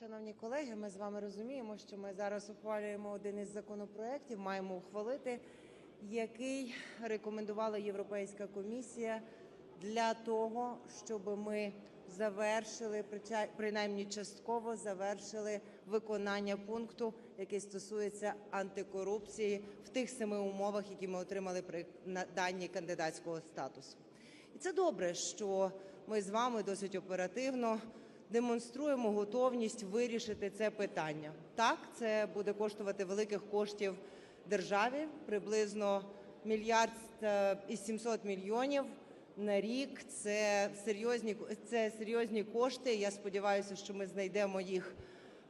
Шановні колеги, ми з вами розуміємо, що ми зараз ухвалюємо один із законопроєктів, маємо ухвалити, який рекомендувала Європейська комісія для того, щоб ми завершили, принаймні частково завершили виконання пункту, який стосується антикорупції в тих семи умовах, які ми отримали при наданні кандидатського статусу. І це добре, що ми з вами досить оперативно демонструємо готовність вирішити це питання. Так, це буде коштувати великих коштів державі, приблизно мільярд е, і 700 мільйонів на рік. Це серйозні, це серйозні кошти. Я сподіваюся, що ми знайдемо їх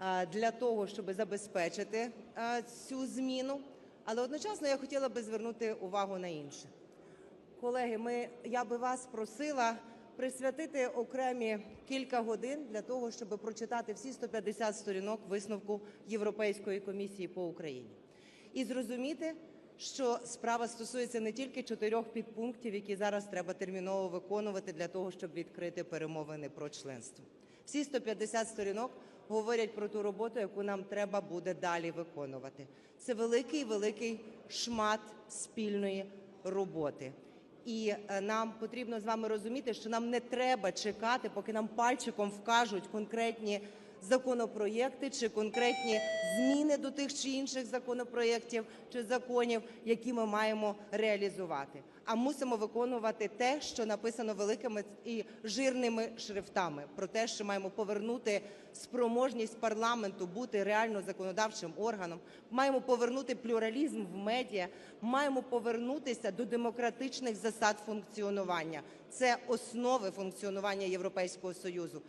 е, для того, щоб забезпечити е, цю зміну. Але одночасно я хотіла би звернути увагу на інше. Колеги, ми, я би вас просила присвятити окремі кілька годин для того, щоб прочитати всі 150 сторінок висновку Європейської комісії по Україні. І зрозуміти, що справа стосується не тільки чотирьох підпунктів, які зараз треба терміново виконувати для того, щоб відкрити перемовини про членство. Всі 150 сторінок говорять про ту роботу, яку нам треба буде далі виконувати. Це великий великий шмат спільної роботи. І е, нам потрібно з вами розуміти, що нам не треба чекати, поки нам пальчиком вкажуть конкретні законопроєкти чи конкретні зміни до тих чи інших законопроєктів чи законів, які ми маємо реалізувати. А мусимо виконувати те, що написано великими і жирними шрифтами, про те, що маємо повернути спроможність парламенту бути реально законодавчим органом, маємо повернути плюралізм в медіа, маємо повернутися до демократичних засад функціонування. Це основи функціонування Європейського Союзу.